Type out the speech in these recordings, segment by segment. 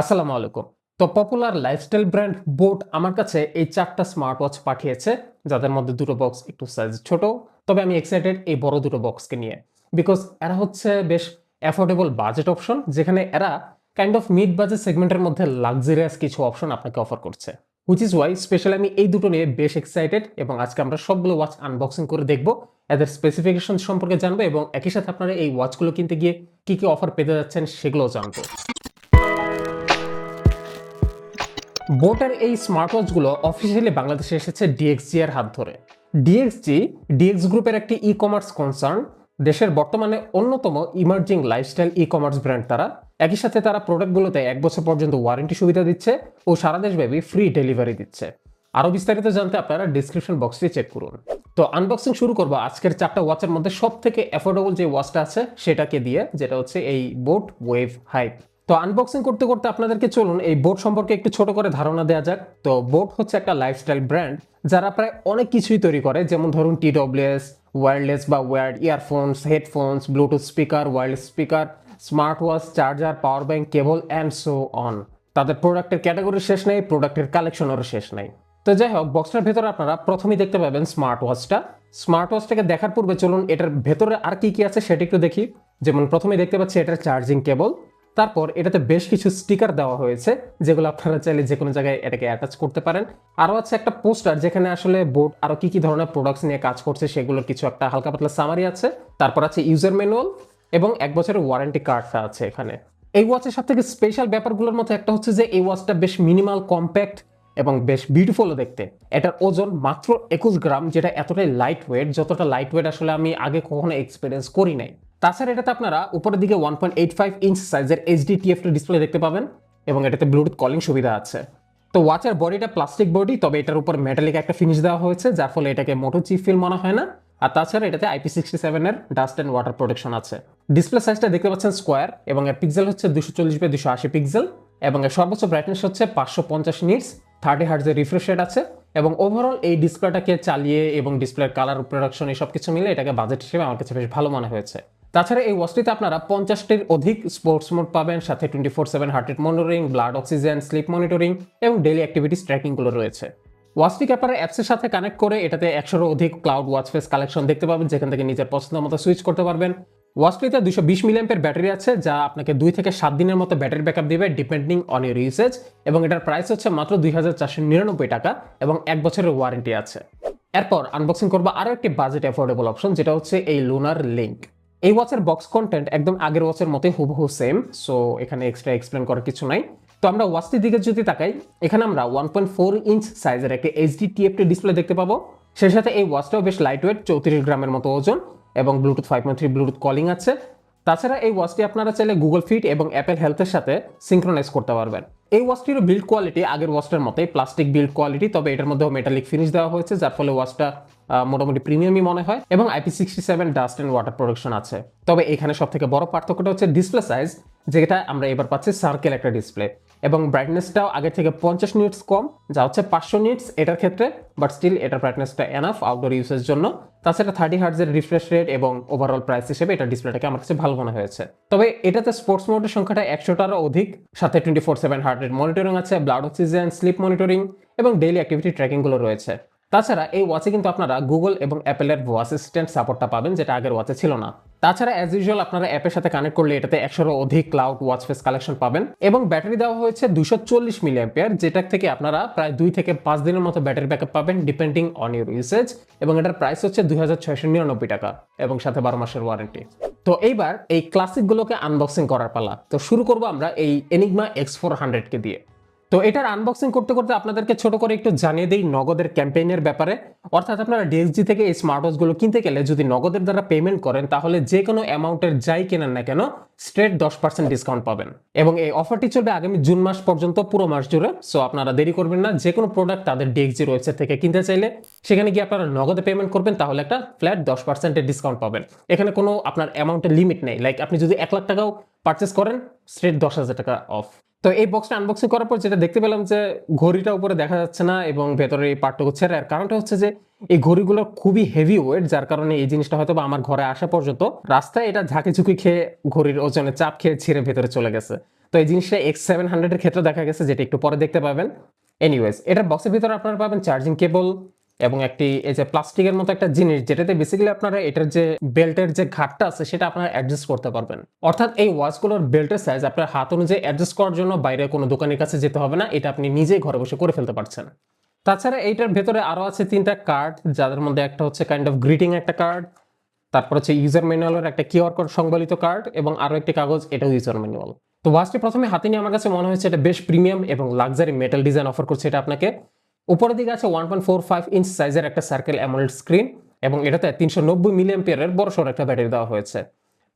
আসসালামু আলাইকুম। তো পপুলার লাইফস্টাইল ব্র্যান্ড বোট আমার কাছে এই চারটা স্মার্ট ওয়াচ পাঠিয়েছে, যাদের মধ্যে দুটো বক্স একটু সাইজ ছোট, তবে আমি এক্সাইটেড এই বড় দুটো বক্সকে নিয়ে। বিকজ এরা হচ্ছে বেশ অ্যাফোর্ডেবল বাজেট অপশন যেখানে এরা কাইন্ড অফ মিড বাজেট সেগমেন্টের মধ্যে লাক্সারিয়াস কিছু অপশন আপনাকে অফার করছে। হুইচ ইজ ওয়াই স্পেশালি আমি এই দুটো নিয়ে বেশ এক্সাইটেড এবং আজকে আমরা সবগুলো ওয়াচ আনবক্সিং করে দেখব, এদের স্পেসিফিকেশন সম্পর্কে জানব এবং একই সাথে আপনারা এই ওয়াচগুলো কিনতে গিয়ে কি কি অফার পেতে যাচ্ছেন সেগুলোও জানব। বোটের এই স্মার্ট ওয়াচগুলো অফিসিয়ালি বাংলাদেশে এসেছে ডিএক্সজি এর হাত ধরে। ডিএক্সজি ডিএক্স গ্রুপের একটি ই কমার্স কনসার্ন দেশের বর্তমানে অন্যতম emerging lifestyle e commerce brand তারা। একই সাথে তারা প্রোডাক্টগুলোতে এক বছর পর্যন্ত ওয়ারেন্টি সুবিধা দিচ্ছে ও সারা দেশব্যাপী ফ্রি ডেলিভারি দিচ্ছে। আরও বিস্তারিত জানতে আপনারা ডিসক্রিপশন বক্সটি চেক করুন। তো আনবক্সিং শুরু করব আজকের চারটা ওয়াচের মধ্যে সব থেকে অ্যাফোর্ডেবল যে ওয়াচটা আছে সেটাকে দিয়ে, যেটা হচ্ছে এই বোট ওয়েভ হাইপ তো আনবক্সিং করতে করতে আপনাদেরকে চলুন এই বোট সম্পর্কে একটু ছোট করে ধারণা দেওয়া যাক। তো বোট হচ্ছে একটা লাইফস্টাইল ব্র্যান্ড যারা প্রায় অনেক কিছুই তৈরি করে, যেমন ধরুন টি ওয়্যারলেস বা wired earphones headphones Bluetooth speaker wireless speaker smart watch charger power bank cable and so on তাদের প্রোডাক্টের ক্যাটাগরি শেষ নেই প্রোডাক্টের কালেকশনেরও শেষ নেই। তো যাই হোক বক্সটার ভেতরে আপনারা প্রথমেই দেখতে পাবেন স্মার্ট ওয়াচটা স্মার্ট ওয়াচটাকে দেখার পূর্বে চলুন এটার ভেতরে আর কি কি আছে সেটা একটু দেখি। যেমন প্রথমে দেখতে পাচ্ছি এটার চার্জিং কেবল তারপর এটাতে বেশ কিছু স্টিকার দেওয়া হয়েছে, যেগুলো আপনারা চাইলে যে কোনো জায়গায় এটাকে অ্যাটাচ করতে পারেন। আরও আছে একটা পোস্টার যেখানে আসলে বোর্ড আরও কি কি ধরনের প্রোডাক্টস নিয়ে কাজ করছে, সেগুলোর কিছু একটা হালকা পাতলা সামারি আছে। তারপর আছে ইউজার ম্যানুয়াল এবং এক বছরের ওয়ারেন্টি কার্ডটা আছে এখানে। এই ওয়াচের সব থেকে স্পেশাল ব্যাপারগুলোর মধ্যে একটা হচ্ছে যে, এই ওয়াচটা বেশ মিনিমাল কম্প্যাক্ট এবং বেশ বিউটিফুলও দেখতে। এটার ওজন মাত্র একুশ গ্রাম, যেটা এতটাই লাইট ওয়েট যতটা লাইট ওয়েট আসলে আমি আগে কখনো এক্সপিরিয়েন্স করি নাই। তাছাড়া এটাতে আপনারা উপরের দিকে one point eight five inch সাইজের এইচডি টিএফটি ডিসপ্লে দেখতে পাবেন এবং এটাতে ব্লুটুথ কলিং সুবিধা আছে। তো ওয়াচের বডিটা প্লাস্টিক বডি তবে এটার উপর মেটালিক একটা ফিনিশ দেওয়া হয়েছে, যার ফলে এটাকে মোটো চিপ ফিল মনে হয় না। আর তাছাড়া এটাতে আইপি সিক্সটি সেভেনের ডাস্ট অ্যান্ড ওয়াটার প্রোটেকশন আছে। ডিসপ্লে সাইজটা দেখতে পাচ্ছেন স্কোয়ার এবং এর পিক্সেল হচ্ছে দুশো চল্লিশ বাই দুশো আশি পিক্সেল এবং এর সর্বোচ্চ ব্রাইটনেস হচ্ছে পাঁচশো পঞ্চাশ নিটস থার্টি হার্জের রিফ্রেশ রেট আছে এবং ওভারঅল এই ডিসপ্লেটাকে চালিয়ে এবং ডিসপ্লের কালার প্রোডাকশন এই সব কিছু মিলে এটাকে বাজেট হিসেবে আমার কাছে বেশ ভালো মনে হয়েছে। তাছাড়া এই ওয়াচটিতে আপনারা পঞ্চাশটির অধিক স্পোর্টস মোড পাবেন, সাথে twenty four seven heart rate monitoring blood oxygen sleep monitoring এবং ডেলি অ্যাক্টিভিটিস ট্র্যাকিংগুলো রয়েছে। ওয়াচটিকে আপনারা অ্যাপসের সাথে কানেক্ট করে এটাতে একশোরও অধিক ক্লাউড ওয়াচ ফেস কালেকশন দেখতে পাবেন, যেখান থেকে নিজের পছন্দ মতো সুইচ করতে পারবেন। ওয়াচটিতে দুশো বিশ মিলিয়াম্পের ব্যাটারি আছে, যা আপনাকে দুই থেকে সাত দিনের মতো ব্যাটারি ব্যাকআপ দিবে ডিপেন্ডিং অন ইউর ইউসেজ এবং এটার প্রাইস হচ্ছে মাত্র দুই হাজার চারশো নিরানব্বই টাকা এবং এক বছরের ওয়ারেন্টি আছে। এরপর আনবক্সিং করব আরও একটি বাজেট অ্যাফোর্ডেবল অপশন যেটা হচ্ছে এই লুনার লিঙ্ক এই ওয়াচের বক্স কন্টেন্ট একদম আগের ওয়াচের মতোই হুবহু সেম সো এখানে এক্সট্রা এক্সপ্লেন করার কিছু নাই। তো আমরা ওয়াচটির দিকে যদি তাকাই, এখানে আমরা ওয়ান পয়েন্ট ফোর ইঞ্চ সাইজের একটি এইচডি টিএফটি ডিসপ্লে দেখতে পাবো। সেই সাথে এই ওয়াচটাও বেশ লাইট ওয়েট চৌত্রিশ গ্রামের মতো ওজন, এবং Bluetooth five point three Bluetooth calling আছে। তাছাড়া এই ওয়াচটি আপনারা চাইলে গুগল ফিট এবং অ্যাপেল হেলথের সাথে সিঙ্ক্রোনাইজ করতে পারবেন। এই ওয়াচটির বিল্ড কোয়ালিটি আগের ওয়াচটার মতোই প্লাস্টিক বিল্ড কোয়ালিটি তবে এটার মধ্যেও মেটালিক ফিনিশ দেওয়া হয়েছে, যার ফলে ওয়াচটা মোটামুটি প্রিমিয়ামই মনে হয়, এবং IP sixty seven dust and water production আছে। তবে এখানে সব থেকে বড় পার্থক্যটা হচ্ছে ডিসপ্লে সাইজ যেটা আমরা এবার পাচ্ছি সার্কেল একটা ডিসপ্লে এবং ব্রাইটনেসটাও আগের থেকে পঞ্চাশ নিটস কম, যা হচ্ছে পাঁচশো নিটস এটার ক্ষেত্রে বাট স্টিল এটার ব্রাইটনেসটা এনাফ আউটডোর ইউজের জন্য। তাছাড়া থার্টি হার্জের রিফ্রেশ রেট এবং ওভারঅল প্রাইস হিসেবে এটা ডিসপ্লেটাকে আমার কাছে ভালো মনে হয়েছে। তবে এটাতে স্পোর্টস মোডের সংখ্যাটা একশোটারও অধিক, সাথে twenty four seven heart rate monitoring আছে ব্লাড অক্সিজেন স্লিপ মনিটরিং এবং ডেইলি অ্যাক্টিভিটি ট্র্যাকিংগুলো রয়েছে। তাছাড়া এই ওয়াচে কিন্তু আপনারা গুগল এবং অ্যাপেলের ভয়েস অ্যাসিস্ট্যান্ট সাপোর্টটা পাবেন, যেটা আগের ওয়াচে ছিল না। তাছাড়া অ্যাজ ইউজুয়াল আপনারা অ্যাপের সাথে কানেক্ট করলে এটাতে একশোরও অধিক ক্লাউড ওয়াচ ফেস কালেকশন পাবেন এবং ব্যাটারি দেওয়া হয়েছে দুশো চল্লিশ মিলি অ্যাম্পিয়ার যেটা থেকে আপনারা প্রায় দুই থেকে পাঁচ দিনের মতো ব্যাটারি ব্যাকআপ পাবেন ডিপেন্ডিং অন ইউর ইউসেজ এবং এটার প্রাইস হচ্ছে দুই হাজার ছয়শো নিরানব্বই টাকা এবং সাথে বারো মাসের ওয়ারেন্টি তো এইবার এই ক্লাসিকগুলোকে আনবক্সিং করার পালা। তো শুরু করব আমরা এই এনিগমা এক্স ফোর হান্ড্রেডকে দিয়ে। তো এটার আনবক্সিং করতে করতে আপনাদেরকে ছোট করে একটু জানিয়ে দিই নগদের ক্যাম্পেইনের ব্যাপারে। অর্থাৎ আপনারা ডিএক্সজি থেকে এই স্মার্ট ওয়াচগুলো কিনতে গেলে যদি নগদের দ্বারা পেমেন্ট করেন, তাহলে যে কোনো অ্যামাউন্টের যাই কেনেন না কেন স্ট্রেট দশ পার্সেন্ট ডিসকাউন্ট পাবেন। এবং এই অফারটি চলবে আগামী জুন মাস পর্যন্ত, পুরো মাস জুড়ে। সো আপনারা দেরি করবেন না, যে কোনো প্রোডাক্ট তাদের ডিএক্সজির ওয়েবসাইট থেকে কিনতে চাইলে, সেখানে গিয়ে আপনারা নগদে পেমেন্ট করবেন, তাহলে একটা ফ্ল্যাট দশ পার্সেন্টের ডিসকাউন্ট পাবেন। এখানে কোনো আপনার অ্যামাউন্টের লিমিট নেই। লাইক আপনি যদি এক লাখ টাকাও পারচেস করেন স্ট্রেট দশ হাজার টাকা অফ তো এই বক্সটা আনবক্সিং করার পর যেটা দেখতে পেলাম যে ঘড়িটা উপরে দেখা যাচ্ছে না এবং ভেতরে এই পার্টটুকু ছেড়ে আর কারণটা হচ্ছে যে এই ঘড়িগুলো খুবই হেভি ওয়েট যার কারণে এই জিনিসটা হয়তো বা আমার ঘরে আসা পর্যন্ত রাস্তায় এটা ঝাঁকি ঝুঁকি খেয়ে ঘড়ির ওজনে চাপ খেয়ে ছিঁড়ে ভেতরে চলে গেছে। তো এই জিনিসটা এক্স সেভেন হান্ড্রেডের ক্ষেত্রে দেখা গেছে, যেটা একটু পরে দেখতে পাবেন। এনিওয়েজ এটার বক্সের ভিতরে আপনারা পাবেন চার্জিং কেবল এবং একটি, এই যে প্লাস্টিকের মতো একটা জিনিস যেটাতে বেসিক্যালি আপনারা এটার যে বেল্টের যে ঘাটটা আছে সেটা আপনারা অ্যাডজাস্ট করতে পারবেন। অর্থাৎ এই ওয়াচগুলোর বেল্টের সাইজ আপনার হাত অনুযায়ী অ্যাডজাস্ট করার জন্য বাইরে কোনো দোকানের কাছে যেতে হবে না, এটা আপনি নিজেই ঘরে বসে করে ফেলতে পারছেন। তাছাড়া এইটার ভেতরে আরও আছে তিনটা কার্ড যাদের মধ্যে একটা হচ্ছে কাইন্ড অফ গ্রিটিং একটা কার্ড তারপর হচ্ছে ইউজার ম্যানুয়ালের একটা কিউআর কোড সংবলিত কার্ড এবং আরও একটি কাগজ, এটাও ইউজার ম্যানুয়াল তো ওয়াচটি প্রথমে হাতে নিয়ে আমার কাছে মনে হয়েছে এটা বেশ প্রিমিয়াম এবং লাক্সারি মেটাল ডিজাইন অফার করছে এটা আপনাকে। উপরের দিকে আছে one point four five inch সাইজের একটা সার্কেল অ্যামোলেড স্ক্রিন এবং এটাতে তিনশো নব্বই মিলিয়ন পেয়ারের বড় সড়ো একটা ব্যাটারি দেওয়া হয়েছে।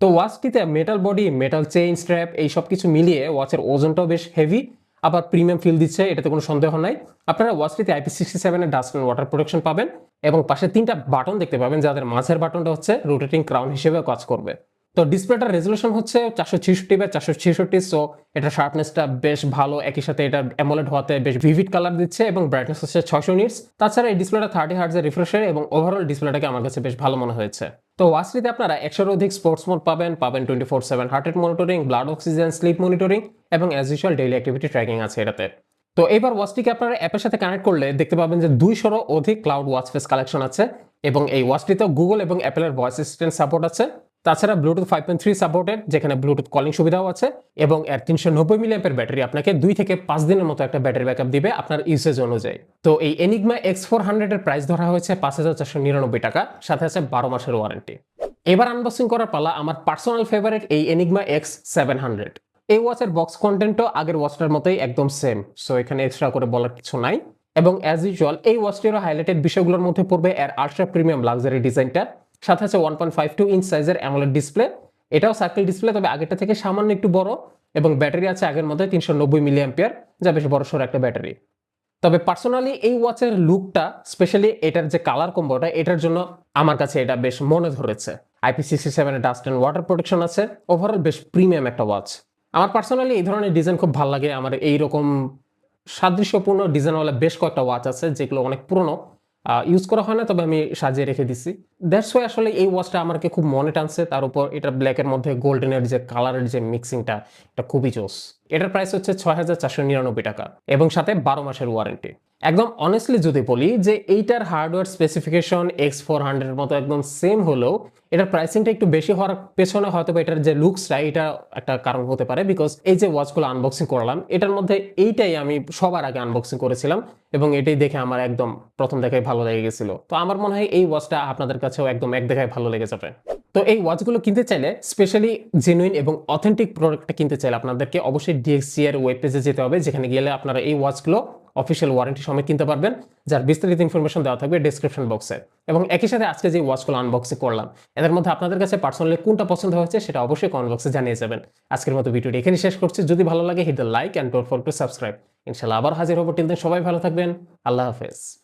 তো ওয়াচটিতে metal body metal chain strap এই সব কিছু মিলিয়ে ওয়াচের ওজনটাও বেশ হেভি আবার প্রিমিয়াম ফিল দিচ্ছে, এটাতে কোনো সন্দেহ নাই। আপনারা ওয়াচটিতে আইপি সিক্সটি সেভেনের ডাস্ট অ্যান্ড ওয়াটার প্রোটেকশন পাবেন এবং পাশে তিনটা বাটন দেখতে পাবেন, যাদের মাঝের বাটনটা হচ্ছে রোটেটিং ক্রাউন হিসেবে কাজ করবে। তো ডিসপ্লেটার রেজলিউশন হচ্ছে চারশো ছেষট্টি বা চারশো ছেষট্টি সো এটা শার্পনেসটা বেশ ভালো। একই সাথে এটা অ্যামোলেড হওয়াতে বেশ ভিভিড কালার দিচ্ছে এবং ব্রাইটনেস হচ্ছে ছয়শো নিটস তাছাড়া এই ডিসপ্লেটা থার্টি হার্টসের রিফ্রেশের এবং ওভারঅল ডিসপ্লেটাকে আমার কাছে বেশ ভালো মনে হয়েছে। তো ওয়াচটিতে আপনারা একশোর অধিক স্পোর্টস মোড পাবেন পাবেন twenty four seven heart rate monitoring blood oxygen sleep monitoring এবং as usual daily activity tracking আছে এটাতে। তো এবার ওয়াচটিকে আপনারা অ্যাপের সাথে কানেক্ট করলে দেখতে পাবেন যে দুইশোরও অধিক ক্লাউড ওয়াচ ফেস কালেকশন আছে এবং এই ওয়াচটিতেও গুগল এবং অ্যাপেলের ভয়েস অ্যাসিস্ট্যান্ট সাপোর্ট আছে। তাছাড়া Bluetooth five point three supported যেখানে ব্লুটুথ কলিং সুবিধাও আছে, এবং এর তিনশো নব্বই মিলিয়ামের ব্যাটারি আপনাকে দুই থেকে পাঁচ দিনের মতো একটা ব্যাটারি ব্যাকআপ দিবে আপনার ইউসেজ অনুযায়ী। তো এই এনিগমা এক্স ফোর হান্ড্রেডের প্রাইস ধরা হয়েছে পাঁচ হাজার চারশো নিরানব্বই টাকা, সাথে আছে বারো মাসের ওয়ারেন্টি এবার আনবক্সিং করার পালা আমার পার্সোনাল ফেভারিট এই এনিগমা এক্স সেভেন হান্ড্রেড এই ওয়াচের বক্স কন্টেন্টও আগের ওয়াচটার মতোই একদম সেম সো এখানে এক্সট্রা করে বলার কিছু নাই। এবং অ্যাজ ইউজুয়াল এই ওয়াচটিরও হাইলাইটেড বিষয়গুলোর মধ্যে পড়বে এর আল্ট্রা প্রিমিয়াম লাক্সারি ডিজাইনটা সাথে আছে one point five two inch সাইজের অ্যামোলেড ডিসপ্লে এটাও সার্কেল ডিসপ্লে তবে আগেরটা থেকে সামান্য একটু বড় এবং ব্যাটারি আছে আগের মধ্যে তিনশো নব্বই মিলি অ্যাম্পিয়ার যা বেশ বড় সড়ো একটা ব্যাটারি। তবে পার্সোনালি এই ওয়াচের লুকটা স্পেশালি এটার যে কালার কম্বোটা এটার জন্য আমার কাছে এটা বেশ মনে ধরেছে। আইপি সিক্সটি সেভেনের ডাস্ট অ্যান্ড ওয়াটার প্রোটেকশন আছে ওভারঅল বেশ প্রিমিয়াম একটা ওয়াচ আমার পার্সোনালি এই ধরনের ডিজাইন খুব ভালো লাগে, আমার এইরকম সাদৃশ্যপূর্ণ ডিজাইনওয়ালা বেশ কয়েকটা ওয়াচ আছে, যেগুলো অনেক পুরনো। ইউজ করা হয় না, তবে আমি সাজিয়ে রেখে দিছি। দ্যাটস ওয়াই আসলে এই ওয়াচটা আমাকে খুব মনে টানছে। তার উপর এটা ব্ল্যাকের মধ্যে গোল্ডেনের যে কালারের যে মিক্সিংটা এটা খুবই জোস। এটার প্রাইস হচ্ছে ছয় হাজার চারশো নিরানব্বই টাকা এবং সাথে বারো মাসের ওয়ারেন্টি একদম অনেস্টলি যদি বলি যে এইটার হার্ডওয়্যার স্পেসিফিকেশন এক্স ফোর হান্ড্রেডের মতো একদম সেম হলেও এটার প্রাইসিংটা একটু বেশি হওয়ার পেছনে হয়তো এটার যে লুকসটা এটা একটা কারণ হতে পারে বিকজ এই যে ওয়াচগুলো আনবক্সিং করলাম, এটার মধ্যে এইটাই আমি সবার আগে আনবক্সিং করেছিলাম এবং এটাই দেখে আমার একদম প্রথম দেখায় ভালো লেগে গেছিল। তো আমার মনে হয় এই ওয়াচটা আপনাদের কাছেও একদম এক দেখায় ভালো লেগে যাবে। তো এই ওয়াচগুলো কিনতে চাইলে স্পেশালি জেনুইন এবং অথেন্টিক প্রোডাক্টটা কিনতে চাইলে আপনাদেরকে অবশ্যই ডিএক্সি এর ওয়েব পেজে যেতে হবে, যেখানে গেলে আপনারা এই ওয়াচগুলো অফিসিয়াল ওয়ারেন্টি সমেত কিনতে পারবেন, যার বিস্তারিত ইনফরমেশন দেওয়া থাকবে ডিসক্রিপশন বক্সে এবং একই সাথে আজকে যে ওয়াচগুলো আনবক্সিং করলাম, এদের মধ্যে আপনাদের কাছে পার্সোনালি কোনটা পছন্দ হয়েছে সেটা অবশ্যই কমেন্ট বক্সে জানিয়ে যাবেন। আজকের মতো ভিডিওটি এখানে শেষ করছি। যদি ভালো লাগে হিট দ্য লাইক অ্যান্ড ডোট ফর টু সাবস্ক্রাইব ইনশাল্লাহ আবার হাজির হব। টিল দিন সবাই ভালো থাকবেন। আল্লাহ হাফেজ।